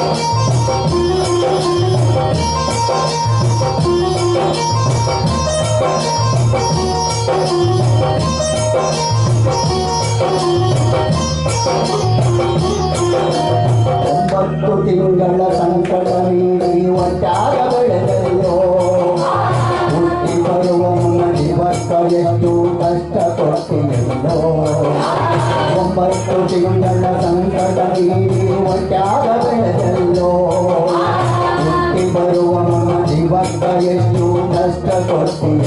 90 ತಿಂಗಳ ಸಂಕಟವಿ ಜೀವಕಾಯದಲ್ಲೋ ಹುಟ್ಟಿ ಬರುವವನು ಜೀವಕಯಷ್ಟು ಕಷ್ಟಪಟ್ಟಿ ನೆನ್ನೋ 90 ತಿಂಗಳ ಸಂಕಟವಿ varias lunas catorcinos.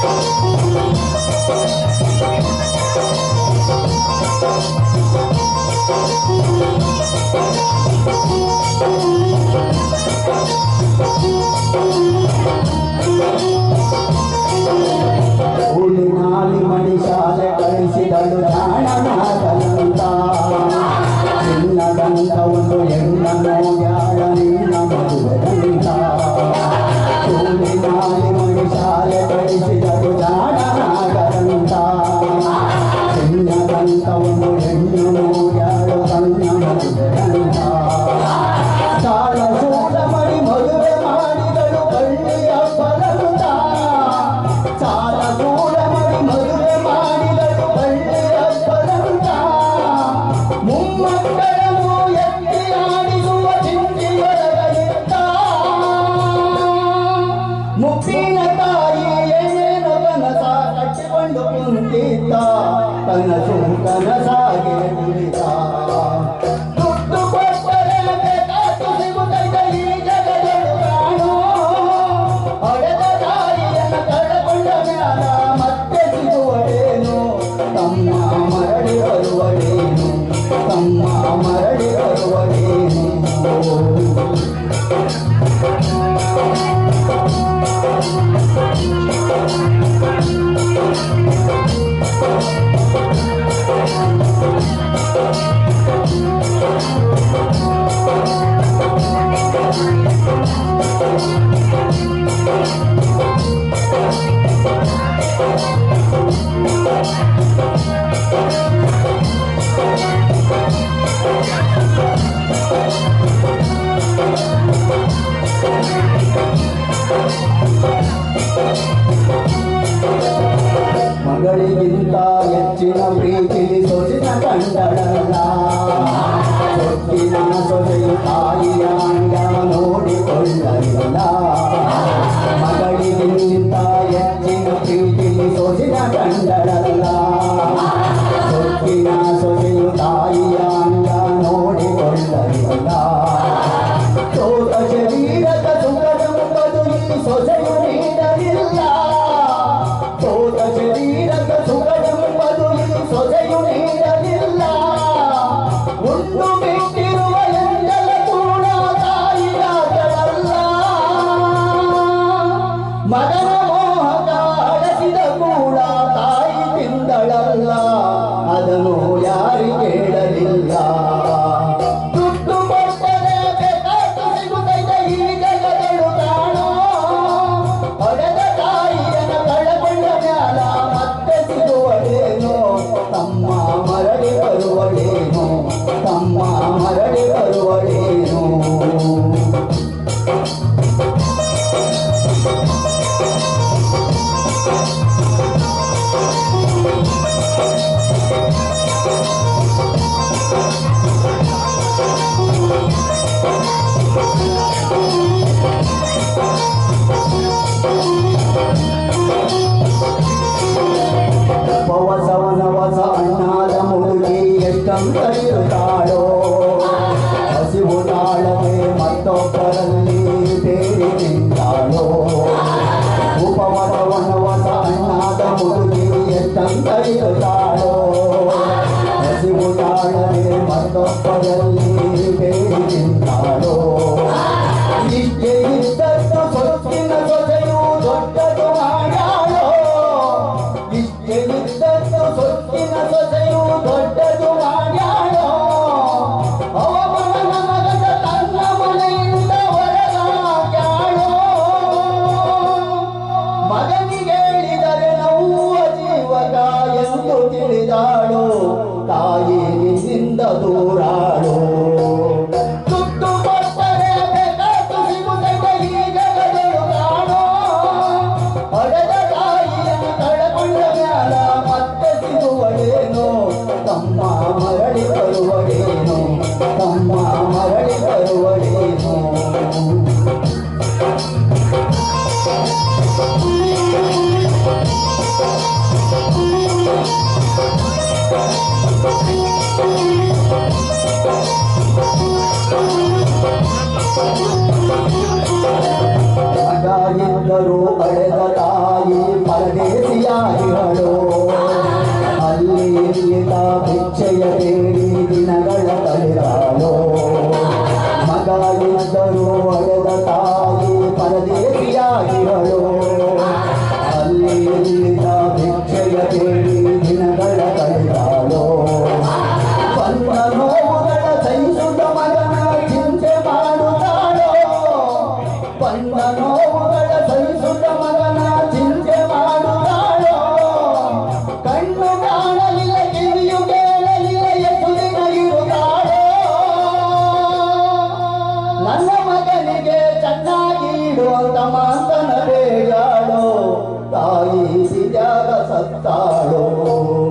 Thank you. ಕನಸು ಕನಸಾಗೆ ಉಳಿದ ಮಗಳಿಗಿಂತ ಹೆಚ್ಚಿನ ಪ್ರೀತಿಲಿ ಸೊಸಿನ ಕಂಡಳಲ್ಲ ಸೊತ್ತಿನ ಸೊಸೆಯು ತಾಯಿಯ ಮಂಗವ ನೋಡಿಕೊಳ್ಳಲಿಲ್ಲ ಮಗಳಿಗಿಂತ ಹೆಚ್ಚಿನ ಪ್ರೀತಿಲಿ ಸೊಸಿನ ಕಂಡಳಲ್ಲ அம்மா மரடி வருவழி अडाई करो अड़गताई परदेसिया हिड़ो सत्तारो